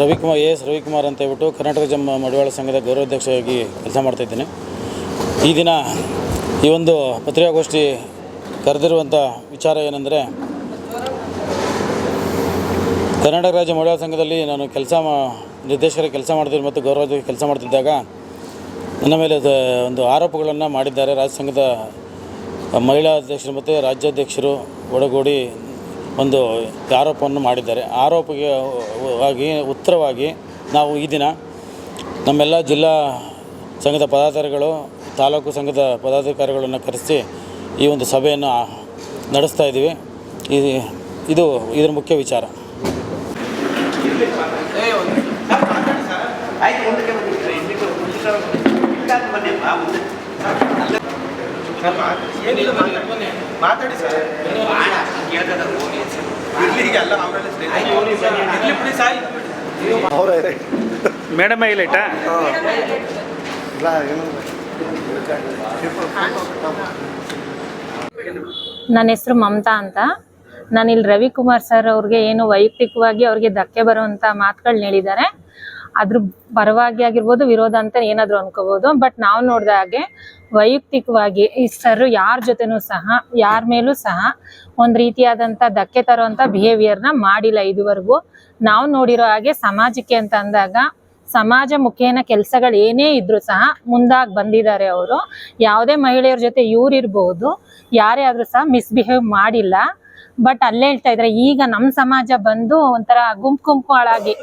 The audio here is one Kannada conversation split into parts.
ರವಿಕುಮಾರ್, ಎ ಎಸ್ ರವಿಕುಮಾರ್ ಅಂತ ಹೇಳ್ಬಿಟ್ಟು ಕರ್ನಾಟಕ ಜಮ್ಮ ಮಡಿವಾಳ ಸಂಘದ ಗೌರವಾಧ್ಯಕ್ಷರಾಗಿ ಕೆಲಸ ಮಾಡ್ತಾಯಿದ್ದೇನೆ ಈ ದಿನ ಈ ಒಂದು ಪತ್ರಿಕಾಗೋಷ್ಠಿ ಕರೆದಿರುವಂಥ ವಿಚಾರ ಏನೆಂದರೆ, ಕರ್ನಾಟಕ ರಾಜ್ಯ ಮಡಿವಾಳ ಸಂಘದಲ್ಲಿ ನಾನು ಕೆಲಸ ಮಾ, ನಿರ್ದೇಶಕರ ಕೆಲಸ ಮಾಡ್ತಿದ್ದೆ ಮತ್ತು ಗೌರವಾಧ್ಯಕ್ಷ ಕೆಲಸ ಮಾಡ್ತಿದ್ದಾಗ ನನ್ನ ಮೇಲೆ ಒಂದು ಆರೋಪಗಳನ್ನು ಮಾಡಿದ್ದಾರೆ ರಾಜ್ಯ ಸಂಘದ ಮಹಿಳಾ ಅಧ್ಯಕ್ಷರು ಮತ್ತು ರಾಜ್ಯಾಧ್ಯಕ್ಷರು ಒಳಗೂಡಿ ಒಂದು ಆರೋಪವನ್ನು ಮಾಡಿದ್ದಾರೆ. ಆರೋಪಕ್ಕೆ ವಾಗಿ ಉತ್ತರವಾಗಿ ನಾವು ಈ ದಿನ ನಮ್ಮೆಲ್ಲ ಜಿಲ್ಲಾ ಸಂಘದ ಪದಾಧಿಕಾರಿಗಳು ತಾಲೂಕು ಸಂಘದ ಪದಾಧಿಕಾರಿಗಳನ್ನು ಕರೆಸಿ ಈ ಒಂದು ಸಭೆಯನ್ನು ನಡೆಸ್ತಾ ಇದ್ದೀವಿ. ಈ ಇದು ಇದರ ಮುಖ್ಯ ವಿಚಾರ. ಮಾತಾಡಿ ಸರ್. ಸಾಯಿ. ಅವರೇ. ಮೇಡಮ್ ಹೈಲೈಟಾ ಇಲ್ಲ ಏನು ನನ್ನ ಹೆಸರು ಮಮತಾ ಅಂತ. ನಾನು ಇಲ್ಲಿ ರವಿಕುಮಾರ್ ಸರ್ ಅವ್ರಿಗೆ ಏನು ವೈಯಕ್ತಿಕವಾಗಿ ಅವ್ರಿಗೆ ಧಕ್ಕೆ ಬರುವಂತ ಮಾತುಗಳನ್ನ ಹೇಳಿದ್ದಾರೆ. ಅದ್ರ ಪರವಾಗಿ ಆಗಿರ್ಬೋದು, ವಿರೋಧ ಅಂತ ಏನಾದ್ರು ಅನ್ಕೋಬಹುದು ಬಟ್ ನಾವು ನೋಡಿದ ಹಾಗೆ ವೈಯಕ್ತಿಕವಾಗಿ ಈ ಸರ್ ಯಾರ ಜೊತೆನೂ ಸಹ, ಯಾರ ಮೇಲೂ ಸಹ ಒಂದ್ ರೀತಿಯಾದಂತ ಧಕ್ಕೆ ತರುವಂತ ಬಿಹೇವಿಯರ್ನ ಮಾಡಿಲ್ಲ ಇದುವರೆಗೂ. ನಾವು ನೋಡಿರೋ ಹಾಗೆ ಸಮಾಜಕ್ಕೆ ಅಂತ ಅಂದಾಗ ಸಮಾಜ ಮುಖೇನ ಕೆಲಸಗಳು ಏನೇ ಇದ್ರು ಸಹ ಮುಂದಾಗಿ ಬಂದಿದ್ದಾರೆ ಅವರು. ಯಾವುದೇ ಮಹಿಳೆಯರ ಜೊತೆ ಇವ್ರು ಇರ್ಬೋದು, ಯಾರೇ ಆದ್ರೂ ಸಹ ಮಿಸ್ಬಿಹೇವ್ ಮಾಡಿಲ್ಲ. ಬಟ್ ಅಲ್ಲೇ ಹೇಳ್ತಾ ಇದ್ರೆ, ಈಗ ನಮ್ಮ ಸಮಾಜ ಬಂದು ಒಂಥರ ಗುಂಪು ಗುಂಪುಗಳಾಗಿ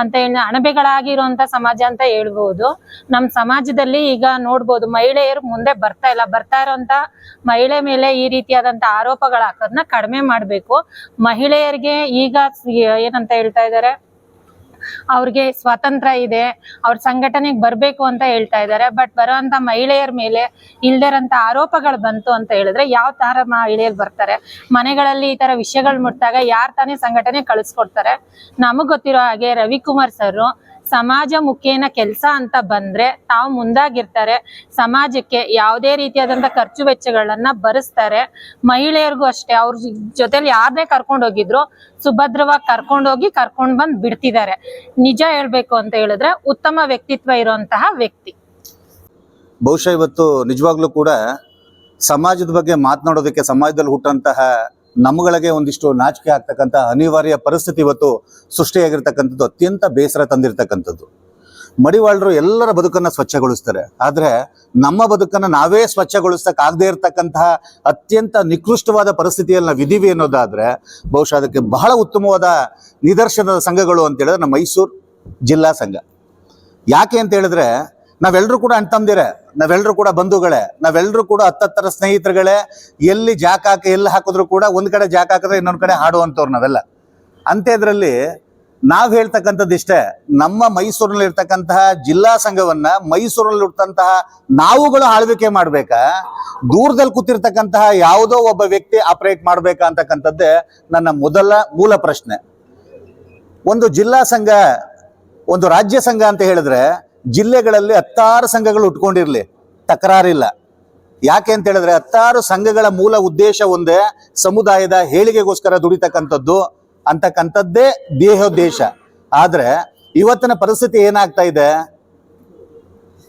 ಅಂತ ಹೇಳಿ, ಅಣಬೆಗಳಾಗಿರುವಂತ ಸಮಾಜ ಅಂತ ಹೇಳ್ಬೋದು. ನಮ್ಮ ಸಮಾಜದಲ್ಲಿ ಈಗ ನೋಡ್ಬೋದು, ಮಹಿಳೆಯರು ಮುಂದೆ ಬರ್ತಾ ಇಲ್ಲ. ಬರ್ತಾ ಇರೋಂತ ಮಹಿಳೆ ಮೇಲೆ ಈ ರೀತಿಯಾದಂತ ಆರೋಪಗಳು ಹಾಕೋದನ್ನ ಕಡಿಮೆ ಮಾಡಬೇಕು. ಮಹಿಳೆಯರಿಗೆ ಈಗ ಏನಂತ ಹೇಳ್ತಾ ಇದ್ದಾರೆ ಅವ್ರಿಗೆ ಸ್ವಾತಂತ್ರ್ಯ ಇದೆ, ಅವ್ರ ಸಂಘಟನೆಗೆ ಬರ್ಬೇಕು ಅಂತ ಹೇಳ್ತಾ ಇದ್ದಾರೆ ಬಟ್ ಬರುವಂತ ಮಹಿಳೆಯರ ಮೇಲೆ ಇಲ್ದಿರಂತ ಆರೋಪಗಳು ಬಂತು ಅಂತ ಹೇಳಿದ್ರೆ ಯಾವ ತರ ಮಹಿಳೆಯರು ಬರ್ತಾರೆ? ಮನೆಗಳಲ್ಲಿ ಈ ತರ ವಿಷಯಗಳು ಮುಟ್ಟಾಗ ಯಾರ್ ತಾನೇ ಸಂಘಟನೆ ಕಳಿಸ್ಕೊಡ್ತಾರೆ? ನಮಗ್ ಗೊತ್ತಿರೋ ಹಾಗೆ ರವಿಕುಮಾರ್ ಸರ್ ಸಮಾಜ ಮುಖೇನ ಕೆಲಸ ಅಂತ ಬಂದ್ರೆ ತಾವು ಮುಂದಾಗಿರ್ತಾರೆ, ಸಮಾಜಕ್ಕೆ ಯಾವುದೇ ರೀತಿಯಾದಂತ ಖರ್ಚು ವೆಚ್ಚಗಳನ್ನ ಭರಿಸ್ತಾರೆ ಮಹಿಳೆಯರಿಗೂ ಅಷ್ಟೇ, ಅವ್ರ ಜೊತೆಲಿ ಯಾರನ್ನೇ ಕರ್ಕೊಂಡು ಹೋಗಿದ್ರು ಸುಭದ್ರವಾಗಿ ಕರ್ಕೊಂಡೋಗಿ ಕರ್ಕೊಂಡ್ ಬಂದ್ ಬಿಡ್ತಿದ್ದಾರೆ. ನಿಜ ಹೇಳ್ಬೇಕು ಅಂತ ಹೇಳಿದ್ರೆ ಉತ್ತಮ ವ್ಯಕ್ತಿತ್ವ ಇರುವಂತಹ ವ್ಯಕ್ತಿ. ಬಹುಶಃ ಇವತ್ತು ನಿಜವಾಗ್ಲೂ ಕೂಡ ಸಮಾಜದ ಬಗ್ಗೆ ಮಾತನಾಡೋದಕ್ಕೆ ಸಮಾಜದಲ್ಲಿ ಹುಟ್ಟಂತಹ ನಮ್ಮಗಳಿಗೆ ಒಂದಿಷ್ಟು ನಾಚಿಕೆ ಆಗ್ತಕ್ಕಂಥ ಅನಿವಾರ್ಯ ಪರಿಸ್ಥಿತಿ ಇವತ್ತು ಸೃಷ್ಟಿಯಾಗಿರ್ತಕ್ಕಂಥದ್ದು ಅತ್ಯಂತ ಬೇಸರ ತಂದಿರತಕ್ಕಂಥದ್ದು. ಮಡಿವಾಳರು ಎಲ್ಲರ ಬದುಕನ್ನು ಸ್ವಚ್ಛಗೊಳಿಸ್ತಾರೆ. ಆದರೆ ನಮ್ಮ ಬದುಕನ್ನು ನಾವೇ ಆಗದೇ ಇರತಕ್ಕಂತಹ ಅತ್ಯಂತ ನಿಕೃಷ್ಟವಾದ ಪರಿಸ್ಥಿತಿಯಲ್ಲಿ ನಾವು ಅನ್ನೋದಾದರೆ ಬಹುಶಃ ಅದಕ್ಕೆ ಬಹಳ ಉತ್ತಮವಾದ ನಿದರ್ಶನದ ಸಂಘಗಳು ಅಂತ ಹೇಳಿದ್ರೆ ನಮ್ಮ ಮೈಸೂರು ಜಿಲ್ಲಾ ಸಂಘ. ಯಾಕೆ ಅಂತ ಹೇಳಿದ್ರೆ ನಾವೆಲ್ಲರೂ ಕೂಡ ಅಣ್ತಂದಿರೇ ನಾವೆಲ್ಲರೂ ಕೂಡ ಬಂಧುಗಳೇ ನಾವೆಲ್ಲರೂ ಕೂಡ ಹತ್ತತ್ತರ ಸ್ನೇಹಿತರುಗಳೇ, ಎಲ್ಲಿ ಜಾಕ್ ಹಾಕಿ, ಎಲ್ಲಿ ಹಾಕಿದ್ರು ಕೂಡ ಒಂದು ಕಡೆ ಜಾಕ್ ಹಾಕಿದ್ರೆ ಇನ್ನೊಂದು ಕಡೆ ಹಾಡುವಂಥವ್ರು ನಾವೆಲ್ಲ. ಅಂಥದ್ರಲ್ಲಿ ನಾವು ಹೇಳ್ತಕ್ಕಂಥದ್ದು ಇಷ್ಟೇ, ನಮ್ಮ ಮೈಸೂರಿನಲ್ಲಿ ಇರ್ತಕ್ಕಂತಹ ಜಿಲ್ಲಾ ಸಂಘವನ್ನ ಮೈಸೂರಲ್ಲಿ ಇರ್ತಂತಹ ನಾವುಗಳು ಆಳ್ವಿಕೆ ಮಾಡ್ಬೇಕಾ, ದೂರದಲ್ಲಿ ಕೂತಿರ್ತಕ್ಕಂತಹ ಯಾವುದೋ ಒಬ್ಬ ವ್ಯಕ್ತಿ ಆಪರೇಟ್ ಮಾಡ್ಬೇಕಾ ಅಂತಕ್ಕಂಥದ್ದೇ ನನ್ನ ಮೊದಲ ಮೂಲ ಪ್ರಶ್ನೆ. ಒಂದು ಜಿಲ್ಲಾ ಸಂಘ, ಒಂದು ರಾಜ್ಯ ಸಂಘ ಅಂತ ಹೇಳಿದ್ರೆ ಜಿಲ್ಲೆಗಳಲ್ಲಿ ಹತ್ತಾರು ಸಂಘಗಳು ಉಟ್ಕೊಂಡಿರಲಿ, ತಕರಾರಿಲ್ಲ. ಯಾಕೆ ಅಂತ ಹೇಳಿದ್ರೆ ಹತ್ತಾರು ಸಂಘಗಳ ಮೂಲ ಉದ್ದೇಶ ಒಂದೇ, ಸಮುದಾಯದ ಹೇಳಿಗೆಗೋಸ್ಕರ ದುಡಿತಕ್ಕಂಥದ್ದು, ಅಂತಕ್ಕಂಥದ್ದೇ ದೇಹೋದ್ದೇಶ. ಆದ್ರೆ ಇವತ್ತಿನ ಪರಿಸ್ಥಿತಿ ಏನಾಗ್ತಾ ಇದೆ?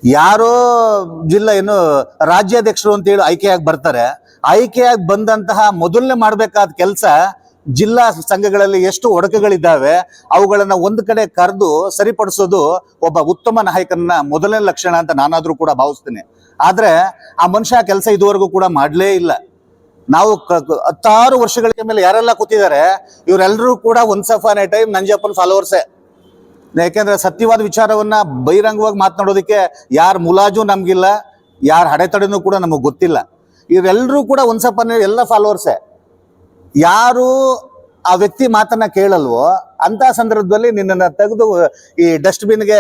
ಯಾರೋ ಜಿಲ್ಲಾ ಏನು ರಾಜ್ಯಾಧ್ಯಕ್ಷರು ಅಂತ ಹೇಳಿ ಆಯ್ಕೆಯಾಗಿ ಬರ್ತಾರೆ. ಆಯ್ಕೆಯಾಗಿ ಬಂದಂತಹ ಮೊದಲನೇ ಮಾಡ್ಬೇಕಾದ ಕೆಲಸ ಜಿಲ್ಲಾ ಸಂಘಗಳಲ್ಲಿ ಎಷ್ಟು ಒಡಕುಗಳಿದ್ದಾವೆ, ಅವುಗಳನ್ನ ಒಂದು ಕಡೆ ಕರೆದು ಸರಿಪಡಿಸೋದು ಒಬ್ಬ ಉತ್ತಮ ನಾಯಕನ ಮೊದಲನೇ ಲಕ್ಷಣ ಅಂತ ನಾನಾದ್ರೂ ಕೂಡ ಭಾವಿಸ್ತೀನಿ. ಆದ್ರೆ ಆ ಮನುಷ್ಯ ಕೆಲಸ ಇದುವರೆಗೂ ಕೂಡ ಮಾಡ್ಲೇ ಇಲ್ಲ. ನಾವು ಹತ್ತಾರು ವರ್ಷಗಳ ಮೇಲೆ ಯಾರೆಲ್ಲ ಕೂತಿದ್ದಾರೆ ಇವರೆಲ್ಲರೂ ಕೂಡ ಒನ್ಸ್ ಆನ್ ಎ ಟೈಮ್ ನಂಜಪ್ಪನ್ ಫಾಲೋವರ್ಸೇ. ಯಾಕೆಂದ್ರೆ ಸತ್ಯವಾದ ವಿಚಾರವನ್ನ ಬಹಿರಂಗವಾಗಿ ಮಾತನಾಡೋದಕ್ಕೆ ಯಾರ ಮುಲಾಜು ನಮ್ಗಿಲ್ಲ, ಯಾರ ಅಡೆತಡೆನೂ ಕೂಡ ನಮಗೆ ಗೊತ್ತಿಲ್ಲ. ಇವರೆಲ್ಲರೂ ಕೂಡ ಒನ್ಸಪ್ಪನ ಎಲ್ಲ ಫಾಲೋವರ್ಸೇ. ಯಾರು ಆ ವ್ಯಕ್ತಿ ಮಾತನ್ನ ಕೇಳಲ್ವೋ ಅಂತ ಸಂದರ್ಭದಲ್ಲಿ ನಿನ್ನನ್ನ ತೆಗೆದು, ಈ ಡಸ್ಟ್ಬಿನ್ಗೆ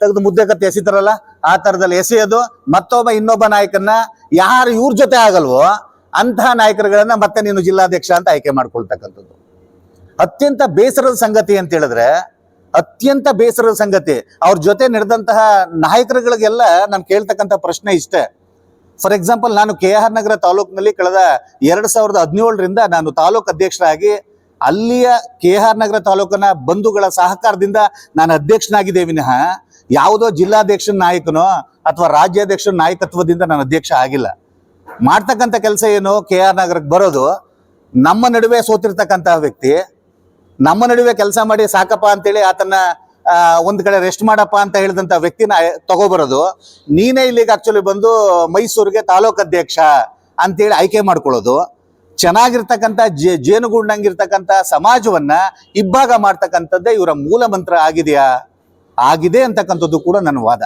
ತೆಗೆದು ಮುದ್ದೆ ಕತ್ತಿ ಎಸಿತಾರಲ್ಲ, ಆ ತರದಲ್ಲಿ ಎಸೆಯೋದು, ಮತ್ತೊಬ್ಬ ಇನ್ನೊಬ್ಬ ನಾಯಕನ್ನ ಯಾರು ಇವ್ರ ಜೊತೆ ಆಗಲ್ವೋ ಅಂತಹ ನಾಯಕರುಗಳನ್ನ ಮತ್ತೆ ನೀನು ಜಿಲ್ಲಾಧ್ಯಕ್ಷ ಅಂತ ಆಯ್ಕೆ ಮಾಡ್ಕೊಳ್ತಕ್ಕಂಥದ್ದು. ಅತ್ಯಂತ ಬೇಸರದ ಸಂಗತಿ ಅಂತ ಹೇಳಿದ್ರೆ, ಅತ್ಯಂತ ಬೇಸರದ ಸಂಗತಿ. ಅವ್ರ ಜೊತೆ ನಡೆದಂತಹ ನಾಯಕರುಗಳಿಗೆಲ್ಲ ನಾನು ಕೇಳ್ತಕ್ಕಂಥ ಪ್ರಶ್ನೆ ಇಷ್ಟೇ. ಫಾರ್ ಎಕ್ಸಾಂಪಲ್, ನಾನು ಕೆ ಆರ್ ನಗರ ತಾಲೂಕಿನಲ್ಲಿ ಕಳೆದ ಎರಡ್ ಸಾವಿರದ ಹದಿನೇಳರಿಂದ ನಾನು ತಾಲೂಕು ಅಧ್ಯಕ್ಷರಾಗಿ ಅಲ್ಲಿಯ ಕೆ ಆರ್ ನಗರ ತಾಲೂಕಿನ ಬಂಧುಗಳ ಸಹಕಾರದಿಂದ ನಾನು ಅಧ್ಯಕ್ಷನಾಗಿದ್ದೇ ವಿನಃ ಯಾವುದೋ ಜಿಲ್ಲಾಧ್ಯಕ್ಷ ನಾಯಕನೋ ಅಥವಾ ರಾಜ್ಯಾಧ್ಯಕ್ಷ ನಾಯಕತ್ವದಿಂದ ನಾನು ಅಧ್ಯಕ್ಷ ಆಗಿಲ್ಲ. ಮಾಡ್ತಕ್ಕಂಥ ಕೆಲಸ ಏನು? ಕೆ ಆರ್ ನಗರಕ್ಕೆ ಬರೋದು. ನಮ್ಮ ನಡುವೆ ಸೋತಿರ್ತಕ್ಕಂತಹ ವ್ಯಕ್ತಿ, ನಮ್ಮ ನಡುವೆ ಕೆಲಸ ಮಾಡಿ ಸಾಕಪ್ಪ ಅಂತೇಳಿ ಆತನ ಒಂದ್ ಕಡೆ ರೆಸ್ಟ್ ಮಾಡಪ್ಪ ಅಂತ ಹೇಳಿದಂತ ವ್ಯಕ್ತಿನ ತಗೋಬರೋದು. ನೀನೇ ಇಲ್ಲಿಗೆ ಆಕ್ಚುಲಿ ಬಂದು ಮೈಸೂರಿಗೆ ತಾಲೂಕು ಅಧ್ಯಕ್ಷ ಅಂತೇಳಿ ಆಯ್ಕೆ ಮಾಡ್ಕೊಳ್ಳೋದು. ಚೆನ್ನಾಗಿರ್ತಕ್ಕಂಥ ಜೇ ಜೇನುಗೂಡ್ನಂಗಿರ್ತಕ್ಕಂಥ ಸಮಾಜವನ್ನ ಇಬ್ಬಾಗ ಮಾಡ್ತಕ್ಕಂಥದ್ದೇ ಇವರ ಮೂಲ ಮಂತ್ರ ಆಗಿದೆಯಾ? ಆಗಿದೆ ಅಂತಕ್ಕಂಥದ್ದು ಕೂಡ ನನ್ನ ವಾದ.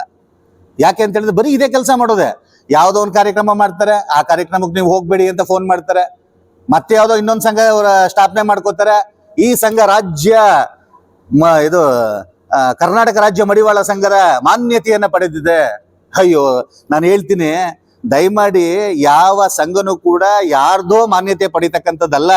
ಯಾಕೆ ಅಂತ ಹೇಳಿದ್ರೆ ಬರೀ ಇದೇ ಕೆಲಸ ಮಾಡೋದೆ. ಯಾವುದೋ ಒಂದು ಕಾರ್ಯಕ್ರಮ ಮಾಡ್ತಾರೆ, ಆ ಕಾರ್ಯಕ್ರಮಕ್ಕೆ ನೀವು ಹೋಗ್ಬೇಡಿ ಅಂತ ಫೋನ್ ಮಾಡ್ತಾರೆ. ಮತ್ತೆ ಯಾವುದೋ ಇನ್ನೊಂದು ಸಂಘ ಅವರ ಸ್ಥಾಪನೆ ಮಾಡ್ಕೋತಾರೆ. ಈ ಸಂಘ ರಾಜ್ಯ ಇದು ಕರ್ನಾಟಕ ರಾಜ್ಯ ಮಡಿವಾಳ ಸಂಘದ ಮಾನ್ಯತೆಯನ್ನ ಪಡೆದಿದೆ. ಅಯ್ಯೋ, ನಾನು ಹೇಳ್ತೀನಿ, ದಯಮಾಡಿ ಯಾವ ಸಂಘನೂ ಕೂಡ ಯಾರ್ದೋ ಮಾನ್ಯತೆ ಪಡಿತಕ್ಕಂಥದ್ದಲ್ಲ,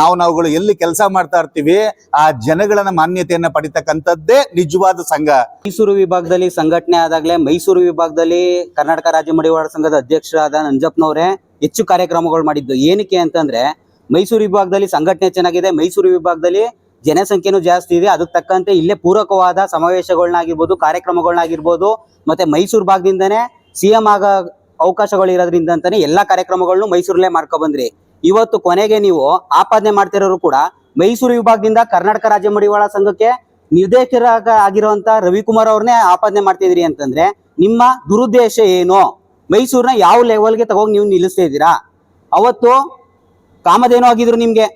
ನಾವು ನಾವುಗಳು ಎಲ್ಲಿ ಕೆಲಸ ಮಾಡ್ತಾ ಇರ್ತೀವಿ, ಆ ಜನಗಳನ್ನ ಮಾನ್ಯತೆಯನ್ನ ಪಡಿತಕ್ಕಂಥದ್ದೇ ನಿಜವಾದ ಸಂಘ. ಮೈಸೂರು ವಿಭಾಗದಲ್ಲಿ ಸಂಘಟನೆ ಆದಾಗಲೇ ಮೈಸೂರು ವಿಭಾಗದಲ್ಲಿ ಕರ್ನಾಟಕ ರಾಜ್ಯ ಮಡಿವಾಳ ಸಂಘದ ಅಧ್ಯಕ್ಷರಾದ ನಂಜಪ್ಪನವರೇ ಹೆಚ್ಚು ಕಾರ್ಯಕ್ರಮಗಳು ಮಾಡಿದ್ದು. ಏನಕ್ಕೆ ಅಂತಂದ್ರೆ, ಮೈಸೂರು ವಿಭಾಗದಲ್ಲಿ ಸಂಘಟನೆ ಚೆನ್ನಾಗಿದೆ, ಮೈಸೂರು ವಿಭಾಗದಲ್ಲಿ ಜನಸಂಖ್ಯೆನೂ ಜಾಸ್ತಿ ಇದೆ. ಅದಕ್ಕೆ ತಕ್ಕಂತೆ ಇಲ್ಲೇ ಪೂರಕವಾದ ಸಮಾವೇಶಗಳನ್ನಾಗಿರ್ಬೋದು ಕಾರ್ಯಕ್ರಮಗಳನ್ನಾಗಿರ್ಬೋದು ಮತ್ತೆ ಮೈಸೂರು ಭಾಗದಿಂದನೇ ಸಿ ಎಂ ಆಗ ಅವಕಾಶಗಳಿರೋದ್ರಿಂದ ಅಂತಾನೆ ಎಲ್ಲಾ ಕಾರ್ಯಕ್ರಮಗಳನ್ನು ಮೈಸೂರಲ್ಲೇ ಮಾಡ್ಕೊಬಂದ್ರಿ ಇವತ್ತು ಕೊನೆಗೆ ನೀವು ಆಪಾದನೆ ಮಾಡ್ತಿರೋರು ಕೂಡ ಮೈಸೂರು ವಿಭಾಗದಿಂದ ಕರ್ನಾಟಕ ರಾಜ್ಯ ಮಡಿವಾಳ ಸಂಘಕ್ಕೆ ನಿರ್ದೇಶಕರ ಆಗಿರುವಂತ ರವಿಕುಮಾರ್ ಅವ್ರನ್ನೇ ಆಪಾದನೆ ಮಾಡ್ತಿದ್ರಿ ಅಂತಂದ್ರೆ ನಿಮ್ಮ ದುರುದ್ದೇಶ ಏನು? ಮೈಸೂರನ್ನ ಯಾವ ಲೆವೆಲ್ಗೆ ತಗೋಗಿ ನೀವು ನಿಲ್ಲಿಸ್ತಾ ಇದ್ದೀರಾ? ಅವತ್ತು ಕಾಮದೇನೋ ಆಗಿದ್ರು ನಿಮ್ಗೆ?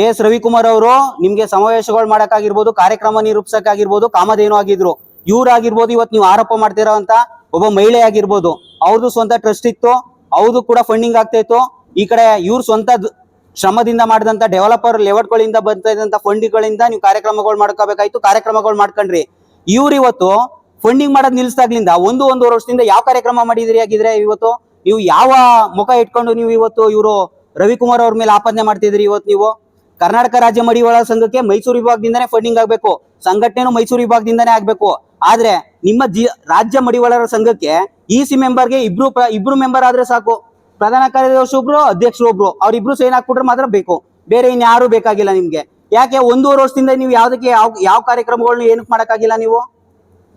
ಎ ಎಸ್ ರವಿಕುಮಾರ್ ಅವರು ನಿಮ್ಗೆ ಸಮಾವೇಶಗಳು ಮಾಡಕ್ಕಾಗಿರ್ಬೋದು, ಕಾರ್ಯಕ್ರಮ ನಿರೂಪಿಸಕ್ಕಾಗಿರ್ಬೋದು, ಕಾಮಧೇನು ಆಗಿದ್ರು. ಇವ್ರಾಗಿರ್ಬೋದು ಇವತ್ತು ನೀವು ಆರೋಪ ಮಾಡ್ತಿರೋ ಅಂತ ಒಬ್ಬ ಮಹಿಳೆ ಆಗಿರ್ಬೋದು. ಅವ್ರದ್ದು ಸ್ವಂತ ಟ್ರಸ್ಟ್ ಇತ್ತು ಅವ್ರದ್ದು ಕೂಡ ಫಂಡಿಂಗ್ ಆಗ್ತಾ ಇತ್ತು. ಈ ಕಡೆ ಇವ್ರ ಸ್ವಂತ ಶ್ರಮದಿಂದ ಮಾಡಿದಂತ ಡೆವಲಪರ್ ಲೆವೆಟ್ಗಳಿಂದ ಬರ್ತಾ ಇದ್ದಂತ ಫಂಡ್ಗಳಿಂದ ನೀವು ಕಾರ್ಯಕ್ರಮಗಳು ಮಾಡ್ಕೋಬೇಕಾಯ್ತು, ಕಾರ್ಯಕ್ರಮಗಳು ಮಾಡ್ಕೊಂಡ್ರಿ. ಇವ್ರು ಇವತ್ತು ಫಂಡಿಂಗ್ ಮಾಡೋದ್ ನಿಲ್ಸ್ದಾಗ್ಲಿಂದ ಒಂದು ಒಂದೂವರೆ ವರ್ಷದಿಂದ ಯಾವ ಕಾರ್ಯಕ್ರಮ ಮಾಡಿದಿರಿ ಆಗಿದ್ರೆ ಇವತ್ತು? ನೀವು ಯಾವ ಮುಖ ಇಟ್ಕೊಂಡು ನೀವು ಇವತ್ತು ಇವರು ರವಿಕುಮಾರ್ ಅವ್ರ ಮೇಲೆ ಆಪಾದನೆ ಮಾಡ್ತಿದ್ರಿ ಇವತ್ತು ನೀವು? ಕರ್ನಾಟಕ ರಾಜ್ಯ ಮಡಿವಾಳ ಸಂಘಕ್ಕೆ ಮೈಸೂರು ವಿಭಾಗದಿಂದನೇ ಫಂಡಿಂಗ್ ಆಗ್ಬೇಕು. ಸಂಘಟನೆನೂ ಮೈಸೂರು ವಿಭಾಗದಿಂದನೇ ಆಗ್ಬೇಕು. ಆದ್ರೆ ನಿಮ್ಮ ರಾಜ್ಯ ಮಡಿವಾಳರ ಸಂಘಕ್ಕೆ ಇ ಸಿ ಮೆಂಬರ್ಗೆ ಇಬ್ರು ಇಬ್ರು ಮೆಂಬರ್ ಆದ್ರೆ ಸಾಕು. ಪ್ರಧಾನ ಕಾರ್ಯದರ್ಶಿ ಒಬ್ರು, ಅಧ್ಯಕ್ಷರು ಒಬ್ರು. ಅವ್ರಿಬ್ರು ಸೈನ್ ಹಾಕ್ಬಿಟ್ರೆ ಮಾತ್ರ ಬೇಕು. ಬೇರೆ ಇನ್ಯಾರು ಬೇಕಾಗಿಲ್ಲ ನಿಮ್ಗೆ. ಯಾಕೆ ಒಂದೂವರೆ ವರ್ಷದಿಂದ ನೀವು ಯಾವ್ದಕ್ಕೆ ಯಾವ ಯಾವ ಕಾರ್ಯಕ್ರಮಗಳನ್ನ ಏನಕ್ಕೆ ಮಾಡಕ್ಕಾಗಿಲ್ಲ ನೀವು?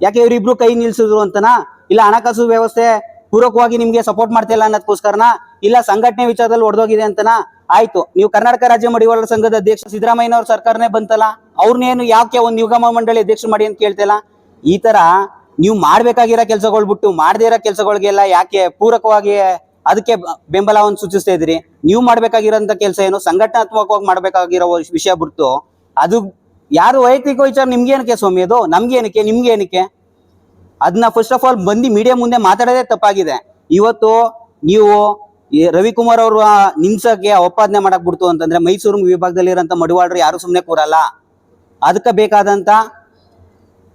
ಯಾಕೆ ಇವ್ರಿಬ್ರು ಕೈ ನಿಲ್ಸಿದ್ರು ಅಂತನಾ? ಇಲ್ಲ ಹಣಕಾಸು ವ್ಯವಸ್ಥೆ ಪೂರಕವಾಗಿ ನಿಮ್ಗೆ ಸಪೋರ್ಟ್ ಮಾಡ್ತಿಲ್ಲ ಅನ್ನೋದಕ್ಕೋಸ್ಕರನ ಇಲ್ಲ ಸಂಘಟನೆ ವಿಚಾರದಲ್ಲಿ ಒಡೆದೋಗಿದೆ ಅಂತನ ಆಯ್ತು. ನೀವು ಕರ್ನಾಟಕ ರಾಜ್ಯ ಮಡಿವಾಳರ ಸಂಘದ ಅಧ್ಯಕ್ಷ ಸಿದ್ದರಾಮಯ್ಯನವ್ರ ಸರ್ಕಾರನೇ ಬಂತಲ್ಲ ಅವ್ರನ್ನೇನು ಯಾಕೆ ಒಂದು ನಿಗಮ ಮಂಡಳಿ ಅಧ್ಯಕ್ಷ ಮಾಡಿ ಅಂತ ಕೇಳ್ತಿಲ್ಲ? ಈ ತರ ನೀವು ಮಾಡ್ಬೇಕಾಗಿರೋ ಕೆಲಸಗಳು ಬಿಟ್ಟು ಮಾಡದೇ ಇರೋ ಕೆಲಸಗಳಿಗೆಲ್ಲ ಯಾಕೆ ಪೂರಕವಾಗಿ ಅದಕ್ಕೆ ಬೆಂಬಲವನ್ನು ಸೂಚಿಸ್ತಾ ಇದ್ರಿ ನೀವು ಮಾಡ್ಬೇಕಾಗಿರೋಂಥ ಕೆಲಸ ಏನು? ಸಂಘಟನಾತ್ಮಕವಾಗಿ ಮಾಡ್ಬೇಕಾಗಿರೋ ವಿಷಯ ಬಿಟ್ಟು ಅದು ಯಾರು ವೈಯಕ್ತಿಕ ವಿಚಾರ ನಿಮ್ಗೆ ಏನಕ್ಕೆ ಸ್ವಾಮಿ ಅದು? ನಮ್ಗೆ ಏನಕ್ಕೆ? ನಿಮ್ಗೆ ಏನಕ್ಕೆ? ಅದನ್ನ ಫಸ್ಟ್ ಆಫ್ ಆಲ್ ಬಂದು ಮೀಡಿಯಾ ಮುಂದೆ ಮಾತಾಡೋದೇ ತಪ್ಪಾಗಿದೆ. ಇವತ್ತು ನೀವು ರವಿಕುಮಾರ್ ಅವರು ನಿಮ್ಸಕ್ಕೆ ಒಪ್ಪಾದನೆ ಮಾಡಕ್ ಬಿಡ್ತು ಅಂತಂದ್ರೆ ಮೈಸೂರು ವಿಭಾಗದಲ್ಲಿರೋಂಥ ಮಡಿವಾಳರು ಯಾರು ಸುಮ್ಮನೆ ಕೂರಲ್ಲ. ಅದಕ್ಕೆ ಬೇಕಾದಂತ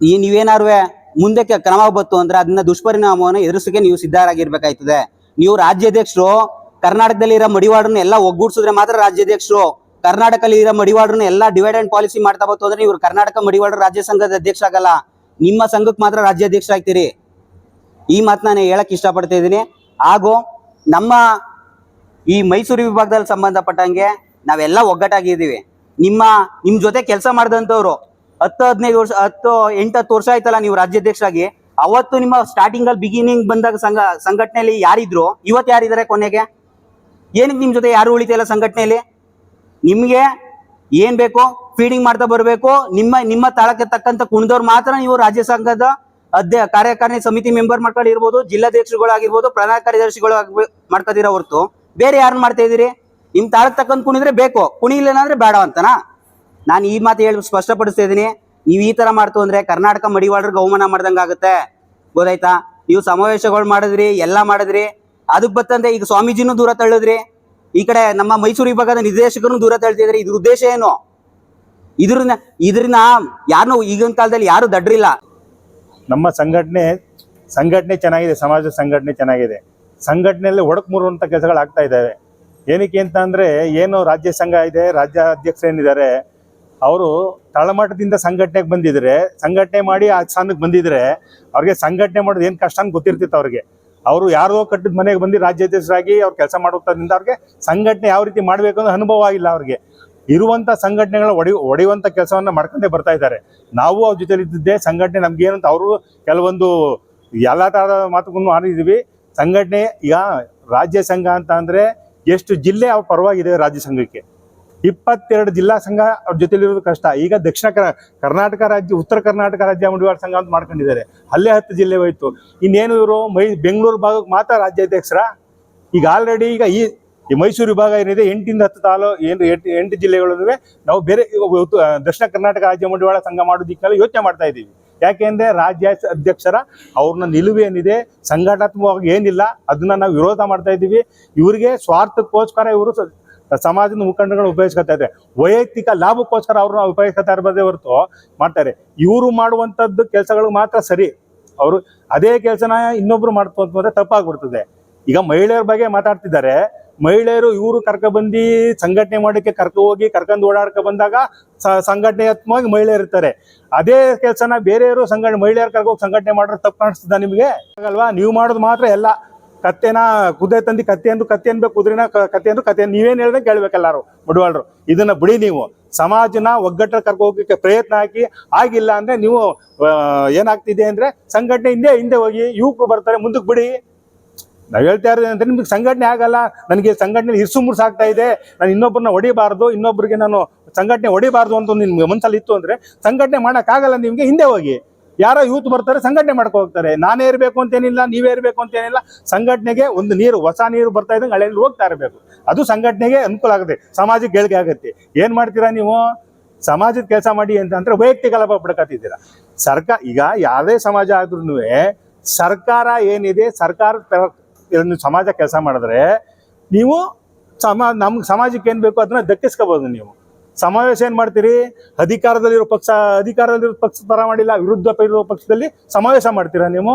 ಈ ನೀವೇನಾರು ಮುಂದಕ್ಕೆ ಕ್ರಮ ಬತ್ತು ಅಂದ್ರೆ ಅದನ್ನ ದುಷ್ಪರಿಣಾಮವನ್ನು ಎದುರಿಸಕ್ಕೆ ನೀವು ಸಿದ್ಧರಾಗಿರ್ಬೇಕಾಯ್ತದೆ. ನೀವು ರಾಜ್ಯಾಧ್ಯಕ್ಷರು ಕರ್ನಾಟಕದಲ್ಲಿ ಇರೋ ಮಡಿವಾಡ್ರನ್ನ ಎಲ್ಲ ಒಗ್ಗೂಡ್ಸಿದ್ರೆ ಮಾತ್ರ ರಾಜ್ಯಾಧ್ಯಕ್ಷರು ಕರ್ನಾಟಕದಲ್ಲಿ ಇರೋ ಮಡಿವಾಡ್ರನ್ನ ಎಲ್ಲ ಡಿವೈಡ್ ಅಂಡ್ ಪಾಲಿಸಿ ಮಾಡ್ತಾ ಬಂತು ಅಂದ್ರೆ ಇವ್ರು ಕರ್ನಾಟಕ ಮಡಿವಾಳರ ರಾಜ್ಯ ಸಂಘದ ಅಧ್ಯಕ್ಷ ಆಗಲ್ಲ ನಿಮ್ಮ ಸಂಘಕ್ಕೆ ಮಾತ್ರ ರಾಜ್ಯಾಧ್ಯಕ್ಷ ಆಗ್ತೀರಿ ಈ ಮಾತು ನಾನು ಹೇಳಕ್ ಇಷ್ಟಪಡ್ತಾ ಇದ್ದೀನಿ. ಹಾಗೂ ನಮ್ಮ ಈ ಮೈಸೂರು ವಿಭಾಗದಲ್ಲಿ ಸಂಬಂಧಪಟ್ಟಂಗೆ ನಾವೆಲ್ಲ ಒಗ್ಗಟ್ಟಾಗಿದ್ದೀವಿ. ನಿಮ್ಮ ನಿಮ್ಮ ಜೊತೆ ಕೆಲಸ ಮಾಡಿದಂಥವ್ರು ಹತ್ತು, ಹದಿನೈದು ವರ್ಷ, ಹತ್ತು ಎಂಟು ಹತ್ತು ವರ್ಷ ಆಯ್ತಲ್ಲ ನೀವು ರಾಜ್ಯಾಧ್ಯಕ್ಷರಾಗಿ. ಅವತ್ತು ನಿಮ್ಮ ಸ್ಟಾರ್ಟಿಂಗ್ ಅಲ್ಲಿ ಬಿಗಿನಿಂಗ್ ಬಂದಾಗ ಸಂಘ, ಸಂಘಟನೆಯಲ್ಲಿ ಯಾರಿದ್ರು, ಇವತ್ತು ಯಾರಿದ್ದಾರೆ ಕೊನೆಗೆ? ಏನಕ್ಕೆ ನಿಮ್ಮ ಜೊತೆ ಯಾರು ಉಳಿತಾಯಿಲ್ಲ ಸಂಘಟನೆಯಲ್ಲಿ? ನಿಮಗೆ ಏನು ಬೇಕು? ಫೀಡಿಂಗ್ ಮಾಡ್ತಾ ಬರಬೇಕು. ನಿಮ್ಮ ನಿಮ್ಮ ತಾಳಕ್ಕೆ ತಕ್ಕಂತ ಕುಣಿದವ್ರು ಮಾತ್ರ ನೀವು ರಾಜ್ಯ ಸಂಘದ ಅಧ್ಯ ಕಾರ್ಯಕಾರಿಣಿ ಸಮಿತಿ ಮೆಂಬರ್ ಮಾಡ್ಕೊಂಡಿರ್ಬೋದು, ಜಿಲ್ಲಾಧ್ಯಕ್ಷರುಗಳಾಗಿರ್ಬೋದು, ಪ್ರಧಾನ ಕಾರ್ಯದರ್ಶಿಗಳು ಮಾಡ್ಕೋದಿರೋ ಹೊರತು ಬೇರೆ ಯಾರನ್ನ ಮಾಡ್ತಾ ಇದೀರಿ ನಿಮ್ ತಾಳಕ್ಕೆ ತಕ್ಕಂತ ಕುಣಿದ್ರೆ ಬೇಕು. ಕುಣಿಲಿಲ್ಲ ಅಂದ್ರೆ ಬೇಡ ಅಂತನಾ? ನಾನು ಈ ಮಾತು ಹೇಳಿ ಸ್ಪಷ್ಟಪಡಿಸ್ತಾ ಇದ್ದೀನಿ. ನೀವು ಈ ತರ ಮಾಡ್ತು ಅಂದ್ರೆ ಕರ್ನಾಟಕ ಮಡಿವಾಳರಿಗೆ ಅವಮಾನ ಮಾಡ್ದಂಗ ಆಗುತ್ತೆ. ಗೊತ್ತಾಯ್ತಾ? ನೀವು ಸಮಾವೇಶಗಳು ಮಾಡಿದ್ರಿ, ಎಲ್ಲ ಮಾಡಿದ್ರಿ. ಅದಕ್ಕೆ ಬತ್ತಂತೆ ಈಗ ಸ್ವಾಮೀಜಿನೂ ದೂರ ತಳ್ಳಿದ್ರಿ. ಈ ಕಡೆ ನಮ್ಮ ಮೈಸೂರು ವಿಭಾಗದ ನಿರ್ದೇಶಕರು ದೂರ ತಳ್ತಿದ್ರಿ. ಇದ್ರ ಉದ್ದೇಶ ಏನು? ಇದ್ರನ್ನ ಇದ್ರನ್ನ ಯಾರನ್ನೂ ಈಗಿನ ಕಾಲದಲ್ಲಿ ಯಾರು ದಡ್ರಿಲ್ಲ. ನಮ್ಮ ಸಂಘಟನೆ ಸಂಘಟನೆ ಚೆನ್ನಾಗಿದೆ, ಸಮಾಜ ಸಂಘಟನೆ ಚೆನ್ನಾಗಿದೆ. ಸಂಘಟನೆಯಲ್ಲಿ ಒಡಕ್ ಮುರುವಂಥ ಕೆಲಸಗಳು ಆಗ್ತಾ ಇದ್ದಾವೆ. ಏನಕ್ಕೆ ಅಂತ ಅಂದರೆ, ಏನು ರಾಜ್ಯ ಸಂಘ ಇದೆ, ರಾಜ್ಯ ಅಧ್ಯಕ್ಷ ಏನಿದ್ದಾರೆ, ಅವರು ತಳಮಟ್ಟದಿಂದ ಸಂಘಟನೆಗೆ ಬಂದಿದ್ರೆ, ಸಂಘಟನೆ ಮಾಡಿ ಆ ಸ್ಥಾನಕ್ಕೆ ಬಂದಿದ್ರೆ, ಅವ್ರಿಗೆ ಸಂಘಟನೆ ಮಾಡೋದು ಏನು ಕಷ್ಟ ಅಂತ ಗೊತ್ತಿರ್ತಿತ್ತು ಅವ್ರಿಗೆ. ಅವರು ಯಾರೋ ಕಟ್ಟಿದ ಮನೆಗೆ ಬಂದು ರಾಜ್ಯಾಧ್ಯಕ್ಷರಾಗಿ ಅವ್ರು ಕೆಲಸ ಮಾಡೋದ್ರಿಂದ ಅವ್ರಿಗೆ ಸಂಘಟನೆ ಯಾವ ರೀತಿ ಮಾಡಬೇಕು ಅನ್ನೋ ಅನುಭವ ಆಗಿಲ್ಲ ಅವ್ರಿಗೆ. ಇರುವಂತ ಸಂಘಟನೆಗಳ ಒಡೆ, ಒಡೆಯುವಂತ ಕೆಲಸವನ್ನ ಮಾಡ್ಕೊಂಡೇ ಬರ್ತಾ ಇದ್ದಾರೆ. ನಾವು ಅವ್ರ ಜೊತೆಲಿ ಇದ್ದಿದ್ದೆ ಸಂಘಟನೆ ನಮ್ಗೆ ಏನಂತ ಅವರು ಕೆಲವೊಂದು ಎಲ್ಲ ತರದ ಮಾತುಗಳನ್ನು ಆಡಿದ್ದೀವಿ ಸಂಘಟನೆ ಈಗ ರಾಜ್ಯ ಸಂಘ ಅಂತ ಅಂದ್ರೆ ಎಷ್ಟು ಜಿಲ್ಲೆ ಅವ್ರ ಪರವಾಗಿದೆ ರಾಜ್ಯ ಸಂಘಕ್ಕೆ. ಇಪ್ಪತ್ತೆರಡು ಜಿಲ್ಲಾ ಸಂಘ ಅವ್ರ ಜೊತೆಲಿರೋದು ಕಷ್ಟ. ಈಗ ದಕ್ಷಿಣ ಕರ್ನಾಟಕ ರಾಜ್ಯ, ಉತ್ತರ ಕರ್ನಾಟಕ ರಾಜ್ಯ ಮುಡಿವಾಡ ಸಂಘ ಅಂತ ಮಾಡ್ಕೊಂಡಿದ್ದಾರೆ. ಅಲ್ಲೇ ಹತ್ತು ಜಿಲ್ಲೆ ಹೋಯ್ತು. ಇನ್ನೇನು ಇವರು ಮೈ, ಬೆಂಗಳೂರು ಭಾಗಕ್ಕೆ ಮಾತ್ರ ರಾಜ್ಯಾಧ್ಯಕ್ಷರ? ಈಗ ಆಲ್ರೆಡಿ ಈಗ ಈ ಈ ಮೈಸೂರು ವಿಭಾಗ ಏನಿದೆ, ಎಂಟಿಂದ ಹತ್ತು ತಾಲೂ ಏನು ಎಂಟು ಎಂಟು ಜಿಲ್ಲೆಗಳಿವೆ ನಾವು ಬೇರೆ ದಕ್ಷಿಣ ಕರ್ನಾಟಕ ರಾಜ್ಯ ಮಂಡಿವಾಳ ಸಂಘ ಮಾಡೋದಕ್ಕೆಲ್ಲ ಯೋಚನೆ ಮಾಡ್ತಾ ಇದ್ದೀವಿ. ಯಾಕೆಂದ್ರೆ ರಾಜ್ಯ ಅಧ್ಯಕ್ಷರ ಅವ್ರನ್ನ ನಿಲುವು ಏನಿದೆ, ಸಂಘಟನಾತ್ಮಕವಾಗಿ ಏನಿಲ್ಲ, ಅದನ್ನ ನಾವು ವಿರೋಧ ಮಾಡ್ತಾ ಇದ್ದೀವಿ. ಇವರಿಗೆ ಸ್ವಾರ್ಥಕ್ಕೋಸ್ಕರ ಇವರು ಸಮಾಜದ ಮುಖಂಡಗಳು ಉಪಯೋಗಿಸ್ಕೊತಾ ಇದ್ದಾರೆ. ವೈಯಕ್ತಿಕ ಲಾಭಕ್ಕೋಸ್ಕರ ಅವ್ರನ್ನ ಉಪಯೋಗಿಸ್ಕೊತಾ ಇರ್ಬೋದೇ ಹೊರತು ಮಾಡ್ತಾರೆ. ಇವರು ಮಾಡುವಂಥದ್ದು ಕೆಲಸಗಳು ಮಾತ್ರ ಸರಿ. ಅವರು ಅದೇ ಕೆಲಸನ ಇನ್ನೊಬ್ರು ಮಾಡ್ತು ಅಂತಂದ್ರೆ ತಪ್ಪಾಗ್ಬಿಡ್ತದೆ. ಈಗ ಮಹಿಳೆಯರ ಬಗ್ಗೆ ಮಾತಾಡ್ತಿದ್ದಾರೆ. ಮಹಿಳೆಯರು ಇವರು ಕರ್ಕೊಬಂದು ಸಂಘಟನೆ ಮಾಡೋಕ್ಕೆ ಕರ್ಕೊ ಹೋಗಿ ಕರ್ಕೊಂಡು ಓಡಾಡ್ಕೊ ಬಂದಾಗ ಸಂಘಟನೆಯತ್ಮವಾಗಿ ಮಹಿಳೆಯರು ಇರ್ತಾರೆ. ಅದೇ ಕೆಲಸನ ಬೇರೆಯವರು ಸಂಘಟನೆ ಮಹಿಳೆಯರು ಕರ್ಕೋಗಿ ಸಂಘಟನೆ ಮಾಡೋದು ತಪ್ಪು ಕಾಣಿಸ್ತದ ನಿಮಗೆ? ಅಲ್ವಾ ನೀವು ಮಾಡೋದು ಮಾತ್ರ ಎಲ್ಲ. ಕತ್ತೆನ ಕುದುರೆ ತಂದು ಕತ್ತೆ ಅಂದು ಕತ್ತೆ ಅನ್ಬೇಕು, ಕುದುರೆನ ಕತ್ತೆ ಅಂದ್ರೆ ಕತ್ತೆ ನೀವೇನ್ ಹೇಳ್ದಂಗೆ ಕೇಳ್ಬೇಕೆಲ್ಲಾರು ಮುಡುವಾಳರು. ಇದನ್ನ ಬಿಡಿ ನೀವು. ಸಮಾಜನ ಒಗ್ಗಟ್ಟ ಕರ್ಕೊ ಹೋಗಕ್ಕೆ ಪ್ರಯತ್ನ ಹಾಕಿ. ಆಗಿಲ್ಲ ಅಂದ್ರೆ ನೀವು ಏನಾಗ್ತಿದೆ ಅಂದ್ರೆ ಸಂಘಟನೆ ಹಿಂದೆ ಹಿಂದೆ ಹೋಗಿ, ಯುವಕರು ಬರ್ತಾರೆ, ಮುಂದಕ್ಕೆ ಬಿಡಿ. ನಾವ್ ಹೇಳ್ತಾ ಇರೋದು ಅಂದ್ರೆ ನಿಮ್ಗೆ ಸಂಘಟನೆ ಆಗಲ್ಲ, ನನಗೆ ಸಂಘಟನೆ ಹಿರ್ಸು ಮುರ್ಸಾಗ್ತಾ ಇದೆ, ನಾನು ಇನ್ನೊಬ್ಬರನ್ನ ಹೊಡಿಬಾರ್ದು ಇನ್ನೊಬ್ಬರಿಗೆ ನಾನು ಸಂಘಟನೆ ಹೊಡಿಬಾರ್ದು ಅಂತ ನಿಮ್ಗೆ ಮನ್ಸಲ್ಲಿ ಇತ್ತು ಅಂದ್ರೆ ಸಂಘಟನೆ ಆಗಲ್ಲ ನಿಮ್ಗೆ, ಹಿಂದೆ ಹೋಗಿ. ಯಾರೋ ಯೂತ್ ಬರ್ತಾರೆ, ಸಂಘಟನೆ ಮಾಡ್ಕೊ ಹೋಗ್ತಾರೆ. ನಾನೇ ಇರಬೇಕು ಅಂತೇನಿಲ್ಲ ನೀವೇ ಇರಬೇಕು ಅಂತೇನಿಲ್ಲ ಸಂಘಟನೆಗೆ ಒಂದು ನೀರು, ಹೊಸ ನೀರು ಬರ್ತಾ ಇದ್ದಂಗೆ ಹಳೆಯಲ್ಲಿ ಹೋಗ್ತಾ ಇರಬೇಕು. ಅದು ಸಂಘಟನೆಗೆ ಅನುಕೂಲ ಆಗುತ್ತೆ, ಸಮಾಜಕ್ಕೆ ಗೆಳಿಗೆ ಆಗುತ್ತೆ. ಏನ್ ಮಾಡ್ತೀರಾ ನೀವು? ಸಮಾಜದ ಕೆಲಸ ಮಾಡಿ ಅಂತ ಅಂದ್ರೆ ವೈಯಕ್ತಿಕ ಲಾಭ ಪಡ್ಕತ್ತಿದ್ದೀರಾ. ಸರ್ಕಾರ ಈಗ ಯಾವುದೇ ಸಮಾಜ ಆದ್ರೂ ಸರ್ಕಾರ ಏನಿದೆ ಸರ್ಕಾರ ಇದನ್ನು ಸಮಾಜ ಕೆಲಸ ಮಾಡಿದ್ರೆ ನೀವು ಸಮಾ, ನಮ್ಗೆ ಸಮಾಜಕ್ಕೆ ಏನು ಬೇಕು ಅದನ್ನ ದಕ್ಕಿಸ್ಕೋಬೋದು ನೀವು. ಸಮಾವೇಶ ಏನು ಮಾಡ್ತೀರಿ? ಅಧಿಕಾರದಲ್ಲಿರೋ ಪಕ್ಷ ಅಧಿಕಾರದಲ್ಲಿರೋ ಪಕ್ಷ ಪರ ಮಾಡಿಲ್ಲ, ವಿರುದ್ಧ ಇರೋ ಪಕ್ಷದಲ್ಲಿ ಸಮಾವೇಶ ಮಾಡ್ತೀರಾ ನೀವು?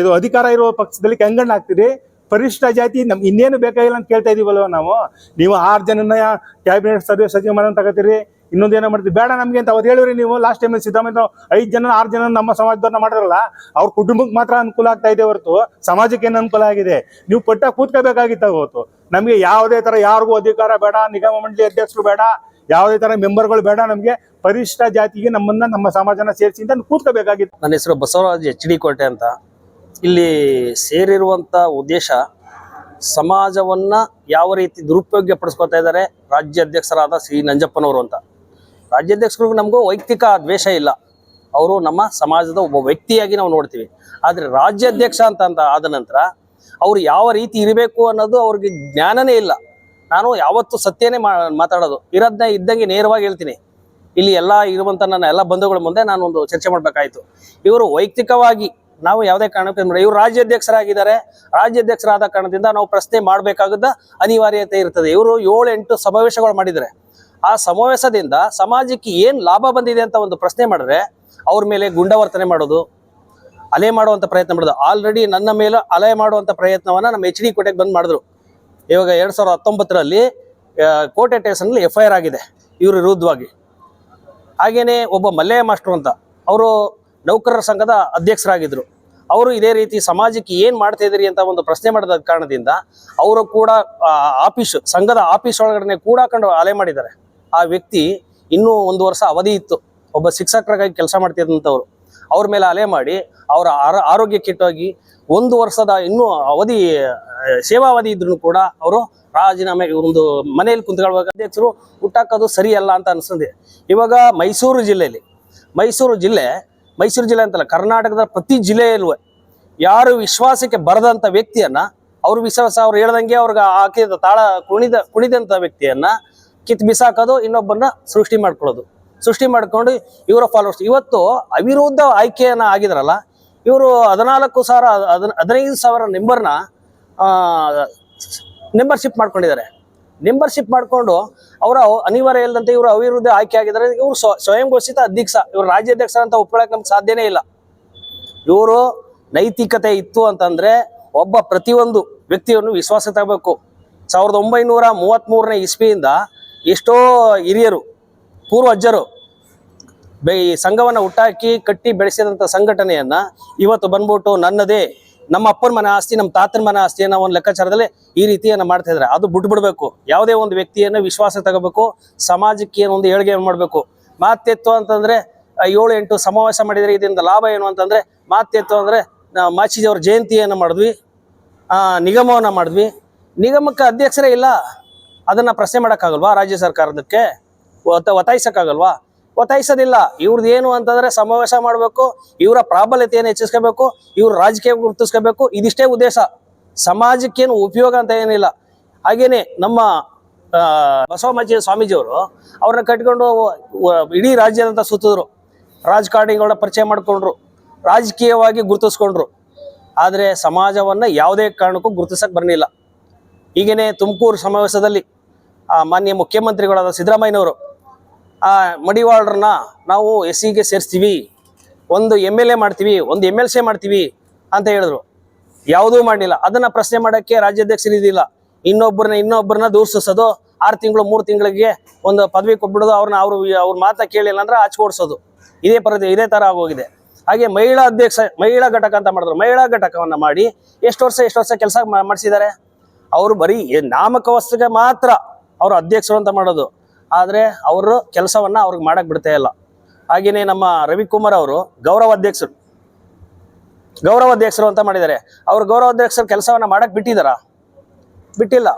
ಇದು ಅಧಿಕಾರ ಇರುವ ಪಕ್ಷದಲ್ಲಿ ಕೆಂಗಣ್ಣ ಹಾಕ್ತೀರಿ. ಪರಿಶಿಷ್ಟ ಜಾತಿ ನಮ್ಗೆ ಇನ್ನೇನು ಬೇಕಾಗಿಲ್ಲ ಅಂತ ಕೇಳ್ತಾ ಇದೀವಲ್ವ ನಾವು? ನೀವು ಆರು ಜನನ ಕ್ಯಾಬಿನೆಟ್ ಸದಸ್ಯ ಸಚಿವರನ್ನ ತಗೋತೀರಿ. ಇನ್ನೊಂದೇನೋ ಮಾಡ್ತೀವಿ ಬೇಡ ನಮ್ಗೆ ಅಂತ ಅವತ್ತು ಹೇಳಿರಿ ನೀವು. ಲಾಸ್ಟ್ ಟೈಮ್ ಸಿದ್ದರಾಮಯ್ಯ ಐದು ಜನ, ಆರು ಜನ ನಮ್ಮ ಸಮಾಜದವ್ರನ್ನ ಮಾಡಿರಲ್ಲ ಅವ್ರ ಕುಟುಂಬಕ್ಕೆ ಮಾತ್ರ ಅನುಕೂಲ ಆಗ್ತಾ ಇದೆ ಹೊರತು ಸಮಾಜಕ್ಕೆ ಏನು ಅನುಕೂಲ ಆಗಿದೆ? ನೀವು ಪಟ್ಟ ಕೂತ್ಕೋಬೇಕಾಗಿತ್ತು ಹೊತ್ತು ನಮಗೆ ಯಾವುದೇ ತರ ಯಾರಿಗೂ ಅಧಿಕಾರ ಬೇಡ, ನಿಗಮ ಮಂಡಳಿ ಅಧ್ಯಕ್ಷರು ಬೇಡ, ಯಾವುದೇ ತರ ಮೆಂಬರ್ಗಳು ಬೇಡ. ನಮಗೆ ಪರಿಶಿಷ್ಟ ಜಾತಿಗೆ ನಮ್ಮನ್ನ, ನಮ್ಮ ಸಮಾಜನ ಸೇರಿಸಿ ಅಂತ ಕೂತ್ಕೋಬೇಕಾಗಿತ್ತು. ನನ್ನ ಹೆಸರು ಬಸವರಾಜ್ ಎಚ್ ಡಿ ಕೋಟೆ ಅಂತ. ಇಲ್ಲಿ ಸೇರಿರುವಂತ ಉದ್ದೇಶ ಸಮಾಜವನ್ನ ಯಾವ ರೀತಿ ದುರುಪಯೋಗ ಪಡಿಸ್ಕೊತಾ ಇದ್ದಾರೆ ರಾಜ್ಯಾಧ್ಯಕ್ಷರಾದ ಶ್ರೀ ನಂಜಪ್ಪನವರು ಅಂತ. ರಾಜ್ಯಾಧ್ಯಕ್ಷರಿಗೂ ನಮಗೂ ವೈಯಕ್ತಿಕ ದ್ವೇಷ ಇಲ್ಲ. ಅವರು ನಮ್ಮ ಸಮಾಜದ ಒಬ್ಬ ವ್ಯಕ್ತಿಯಾಗಿ ನಾವು ನೋಡ್ತೀವಿ. ಆದರೆ ರಾಜ್ಯಾಧ್ಯಕ್ಷ ಅಂತ ಅಂತ ಆದ ನಂತರ ಅವರು ಯಾವ ರೀತಿ ಇರಬೇಕು ಅನ್ನೋದು ಅವ್ರಿಗೆ ಜ್ಞಾನನೇ ಇಲ್ಲ. ನಾನು ಯಾವತ್ತೂ ಸತ್ಯನೇ ಮಾತಾಡೋದು. ಇರೋದನ್ನ ಇದ್ದಂಗೆ ನೇರವಾಗಿ ಹೇಳ್ತೀನಿ. ಇಲ್ಲಿ ಎಲ್ಲ ಇರುವಂಥ ನನ್ನ ಎಲ್ಲ ಬಂಧುಗಳ ಮುಂದೆ ನಾನು ಒಂದು ಚರ್ಚೆ ಮಾಡಬೇಕಾಯಿತು. ಇವರು ವೈಯಕ್ತಿಕವಾಗಿ ನಾವು ಯಾವುದೇ ಕಾರಣಕ್ಕೆ ನೋಡಿ ಇವರು ರಾಜ್ಯಾಧ್ಯಕ್ಷರಾಗಿದ್ದಾರೆ. ರಾಜ್ಯಾಧ್ಯಕ್ಷರಾದ ಕಾರಣದಿಂದ ನಾವು ಪ್ರಶ್ನೆ ಮಾಡಬೇಕಾಗದ ಅನಿವಾರ್ಯತೆ ಇರ್ತದೆ. ಇವರು ಏಳು ಎಂಟು ಸಮಾವೇಶಗಳು ಮಾಡಿದ್ದಾರೆ. ಆ ಸಮಾವೇಶದಿಂದ ಸಮಾಜಕ್ಕೆ ಏನು ಲಾಭ ಬಂದಿದೆ ಅಂತ ಒಂದು ಪ್ರಶ್ನೆ ಮಾಡಿದ್ರೆ ಅವ್ರ ಮೇಲೆ ಗುಂಡವರ್ತನೆ ಮಾಡೋದು, ಅಲೆ ಮಾಡುವಂತ ಪ್ರಯತ್ನ ಮಾಡೋದು. ಆಲ್ರೆಡಿ ನನ್ನ ಮೇಲೆ ಅಲೆ ಮಾಡುವಂತ ಪ್ರಯತ್ನವನ್ನ ನಮ್ಮ ಎಚ್ ಡಿ ಕೋಟೆಗೆ ಬಂದ್ ಮಾಡಿದ್ರು. ಇವಾಗ ಎರಡು ಸಾವಿರದ ಹತ್ತೊಂಬತ್ತರಲ್ಲಿ ಕೋಟೆ ಸ್ಟೇಷನ್ಲಿ ಎಫ್ ಐ ಆರ್ ಆಗಿದೆ, ಇವರು ವಿರುದ್ಧವಾಗಿ. ಹಾಗೆಯೇ ಒಬ್ಬ ಮಲ್ಲಯ್ಯ ಮಾಸ್ಟರ್ ಅಂತ, ಅವರು ನೌಕರರ ಸಂಘದ ಅಧ್ಯಕ್ಷರಾಗಿದ್ರು. ಅವರು ಇದೇ ರೀತಿ ಸಮಾಜಕ್ಕೆ ಏನು ಮಾಡ್ತಾ ಇದ್ದೀರಿ ಅಂತ ಒಂದು ಪ್ರಶ್ನೆ ಮಾಡಿದ ಕಾರಣದಿಂದ, ಅವರು ಕೂಡ ಆಫೀಸ್, ಸಂಘದ ಆಫೀಸ್ ಒಳಗಡೆ ಕೂಡ ಕಂಡು ಅಲೆ ಮಾಡಿದ್ದಾರೆ. ಆ ವ್ಯಕ್ತಿ ಇನ್ನೂ ಒಂದು ವರ್ಷ ಅವಧಿ ಇತ್ತು. ಒಬ್ಬ ಶಿಕ್ಷಕರಾಗಿ ಕೆಲಸ ಮಾಡ್ತಿದ್ದಂಥವ್ರು. ಅವ್ರ ಮೇಲೆ ಅಲೆ ಮಾಡಿ ಅವರ ಆರ- ಆರೋಗ್ಯ ಕೆಟ್ಟೋಗಿ ಒಂದು ವರ್ಷದ ಇನ್ನೂ ಅವಧಿ ಸೇವಾವಧಿ ಇದ್ರು ಕೂಡ ಅವರು ರಾಜೀನಾಮೆ ಒಂದು ಮನೆಯಲ್ಲಿ ಕುಂತ್ಕೊಳ್ಬೇಕು. ಅಧ್ಯಕ್ಷರು ಹುಟ್ಟಾಕೋದು ಸರಿಯಲ್ಲ ಅಂತ ಅನಿಸ್ತದೆ ಇವಾಗ ಮೈಸೂರು ಜಿಲ್ಲೆಯಲ್ಲಿ ಮೈಸೂರು ಜಿಲ್ಲೆ ಮೈಸೂರು ಜಿಲ್ಲೆ ಅಂತಲ್ಲ, ಕರ್ನಾಟಕದ ಪ್ರತಿ ಜಿಲ್ಲೆಯಲ್ಲೂ ಯಾರು ವಿಶ್ವಾಸಕ್ಕೆ ಬರದಂಥ ವ್ಯಕ್ತಿಯನ್ನ, ಅವ್ರ ವಿಶ್ವಾಸ ಅವ್ರು ಹೇಳ್ದಂಗೆ ಅವ್ರಿಗೆ ಹಾಕಿದ ತಾಳ ಕುಣಿದ, ಕುಣಿದಂಥ ವ್ಯಕ್ತಿಯನ್ನ ಕಿತ್ ಬಿಸಾಕೋದು, ಇನ್ನೊಬ್ಬನ್ನ ಸೃಷ್ಟಿ ಮಾಡ್ಕೊಳ್ಳೋದು. ಸೃಷ್ಟಿ ಮಾಡ್ಕೊಂಡು ಇವರ ಫಾಲೋವರ್ಸ್ ಇವತ್ತು ಅವಿರೋಧ ಆಯ್ಕೆಯನ್ನ ಆಗಿದ್ರಲ್ಲ, ಇವರು ಹದಿನಾಲ್ಕು ಸಾವಿರ ಹದಿನ- ಹದಿನೈದು ಸಾವಿರ ನಂಬರ್ನ ಮೆಂಬರ್ಶಿಪ್ ಮಾಡ್ಕೊಂಡಿದ್ದಾರೆ. ಮೆಂಬರ್ಶಿಪ್ ಮಾಡಿಕೊಂಡು ಅವರ ಅನಿವಾರ್ಯ ಇಲ್ಲದಂತೆ ಇವರು ಅವಿರುದ್ಧ ಆಯ್ಕೆ ಆಗಿದ್ದಾರೆ. ಇವರು ಸ್ವ ಸ್ವಯಂ ಘೋಷಿತ ಅಧ್ಯಕ್ಷ, ಇವರು ರಾಜ್ಯಾಧ್ಯಕ್ಷ ಅಂತ ಒಪ್ಕೊಳ್ಳೋಕೆ ನಮ್ಗೆ ಸಾಧ್ಯನೇ ಇಲ್ಲ. ಇವರು ನೈತಿಕತೆ ಇತ್ತು ಅಂತಂದ್ರೆ ಒಬ್ಬ ಪ್ರತಿಯೊಂದು ವ್ಯಕ್ತಿಯನ್ನು ವಿಶ್ವಾಸ ತಗಬೇಕು ಸಾವಿರದ ಒಂಬೈನೂರ ಮೂವತ್ತ್ ಮೂರನೇ ಇಸ್ವಿಯಿಂದ ಎಷ್ಟೋ ಹಿರಿಯರು ಪೂರ್ವಜ್ಜರು ಈ ಸಂಘವನ್ನು ಹುಟ್ಟಾಕಿ ಕಟ್ಟಿ ಬೆಳೆಸಿದಂಥ ಸಂಘಟನೆಯನ್ನು ಇವತ್ತು ಬಂದ್ಬಿಟ್ಟು ನನ್ನದೇ, ನಮ್ಮ ಅಪ್ಪನ ಮನೆ ಆಸ್ತಿ, ನಮ್ಮ ತಾತನ ಮನೆ ಆಸ್ತಿ ಅನ್ನೋ ಒಂದು ಲೆಕ್ಕಾಚಾರದಲ್ಲಿ ಈ ರೀತಿಯನ್ನು ಮಾಡ್ತಾ ಇದ್ದಾರೆ. ಅದು ಬಿಟ್ಬಿಡ್ಬೇಕು. ಯಾವುದೇ ಒಂದು ವ್ಯಕ್ತಿಯನ್ನು ವಿಶ್ವಾಸ ತಗೋಬೇಕು, ಸಮಾಜಕ್ಕೆ ಏನೊಂದು ಒಂದು ಏಳಿಗೆ ಮಾಡಬೇಕು. ಮಾತೆತ್ತು ಅಂತಂದರೆ ಏಳು ಎಂಟು ಸಮಾವೇಶ ಮಾಡಿದರೆ ಇದರಿಂದ ಲಾಭ ಏನು ಅಂತಂದರೆ, ಮಾತೆತ್ತು ಅಂದರೆ ಮಾಚಿಜಿಯವ್ರ ಜಯಂತಿಯನ್ನು ಮಾಡಿದ್ವಿ ನಿಗಮವನ್ನ ಮಾಡಿದ್ವಿ. ನಿಗಮಕ್ಕೆ ಅಧ್ಯಕ್ಷರೇ ಇಲ್ಲ. ಅದನ್ನ ಪ್ರಶ್ನೆ ಮಾಡೋಕ್ಕಾಗಲ್ವಾ ರಾಜ್ಯ ಸರ್ಕಾರದಕ್ಕೆ? ಒತ್ತ ಒತ್ತಾಯಿಸೋಕ್ಕಾಗಲ್ವಾ? ಒತ್ತಾಯಿಸೋದಿಲ್ಲ. ಇವ್ರದ್ದು ಏನು ಅಂತಂದ್ರೆ ಸಮಾವೇಶ ಮಾಡಬೇಕು, ಇವರ ಪ್ರಾಬಲ್ಯತೆಯನ್ನು ಹೆಚ್ಚಿಸ್ಕೋಬೇಕು, ಇವ್ರ ರಾಜಕೀಯ ಗುರುತಿಸ್ಕೋಬೇಕು. ಇದಿಷ್ಟೇ ಉದ್ದೇಶ. ಸಮಾಜಕ್ಕೇನು ಉಪಯೋಗ ಅಂತ ಏನಿಲ್ಲ. ಹಾಗೇನೆ ನಮ್ಮ ಬಸವಮಾಜಿ ಸ್ವಾಮೀಜಿಯವರು ಅವ್ರನ್ನ ಕಟ್ಕೊಂಡು ಇಡೀ ರಾಜ್ಯದಂತ ಸುತ್ತಿದ್ರು. ರಾಜಕಾರಣಿಗಳನ್ನ ಪರಿಚಯ ಮಾಡಿಕೊಂಡ್ರು. ರಾಜಕೀಯವಾಗಿ ಗುರುತಿಸ್ಕೊಂಡ್ರು. ಆದರೆ ಸಮಾಜವನ್ನು ಯಾವುದೇ ಕಾರಣಕ್ಕೂ ಗುರುತಿಸಕ್ಕೆ ಬರಲಿಲ್ಲ ಈಗೇನೆ ತುಮಕೂರು ಸಮಾವೇಶದಲ್ಲಿ ಮಾನ್ಯ ಮುಖ್ಯಮಂತ್ರಿಗಳಾದ ಸಿದ್ದರಾಮಯ್ಯನವರು, ಆ, ಮಡಿವಾಳರನ್ನ ನಾವು ಎಸ್ ಸಿಗೆ ಸೇರಿಸ್ತೀವಿ, ಒಂದು ಎಂ ಎಲ್ ಎ ಮಾಡ್ತೀವಿ, ಒಂದು ಎಂ ಎಲ್ ಸಿ ಮಾಡ್ತೀವಿ ಅಂತ ಹೇಳಿದ್ರು. ಯಾವುದೂ ಮಾಡಲಿಲ್ಲ. ಅದನ್ನು ಪ್ರಶ್ನೆ ಮಾಡೋಕ್ಕೆ ರಾಜ್ಯಾಧ್ಯಕ್ಷರು ಇದಿಲ್ಲ ಇನ್ನೊಬ್ಬರನ್ನ ಇನ್ನೊಬ್ಬರನ್ನ ದೂರ್ಸಿಸೋದು, ಆರು ತಿಂಗಳು, ಮೂರು ತಿಂಗಳಿಗೆ ಒಂದು ಪದವಿ ಕೊಟ್ಬಿಡೋದು, ಅವ್ರನ್ನ ಅವರು, ಅವ್ರ ಮಾತಾ ಕೇಳಿಲ್ಲ ಅಂದ್ರೆ ಆಚ್ಕೊಡ್ಸೋದು ಇದೇ ಪರದೆ, ಇದೇ ಥರ ಆಗೋಗಿದೆ. ಹಾಗೆ ಮಹಿಳಾ ಅಧ್ಯಕ್ಷ, ಮಹಿಳಾ ಘಟಕ ಅಂತ ಮಾಡಿದ್ರು. ಮಹಿಳಾ ಘಟಕವನ್ನು ಮಾಡಿ ಎಷ್ಟು ವರ್ಷ ಎಷ್ಟು ವರ್ಷ ಕೆಲಸ ಮಾಡಿಸಿದ್ದಾರೆ? ಅವರು ಬರೀ ನಾಮಕ ನಾಮಕವಸ್ತಿಗೆ ಮಾತ್ರ ಅವರು ಅಧ್ಯಕ್ಷರು ಅಂತ ಮಾಡೋದು. ಆದರೆ ಅವರು ಕೆಲಸವನ್ನ ಅವ್ರಿಗೆ ಮಾಡಕ್ ಬಿಡ್ತಾ ಇಲ್ಲ. ಹಾಗೆಯೇ ನಮ್ಮ ರವಿಕುಮಾರ್ ಅವರು ಗೌರವ ಅಧ್ಯಕ್ಷರು. ಗೌರವ ಅಧ್ಯಕ್ಷರು ಅಂತ ಮಾಡಿದ್ದಾರೆ. ಅವ್ರು ಗೌರವ ಅಧ್ಯಕ್ಷರು ಕೆಲಸವನ್ನ ಮಾಡಕ್ ಬಿಟ್ಟಿದಾರ? ಬಿಟ್ಟಿಲ್ಲ.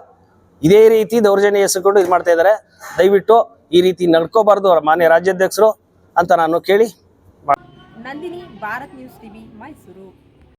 ಇದೇ ರೀತಿ ದೌರ್ಜನ್ಯ ಹೆಸರುಕೊಂಡು ಇದು ಮಾಡ್ತಾ ಇದ್ದಾರೆ. ದಯವಿಟ್ಟು ಈ ರೀತಿ ನಡ್ಕೋಬಾರ್ದು ಅವ್ರ ಮಾನ್ಯ ರಾಜ್ಯಾಧ್ಯಕ್ಷರು ಅಂತ ನಾನು ಕೇಳಿ. Nandini, Bharat news TV, Mysuru.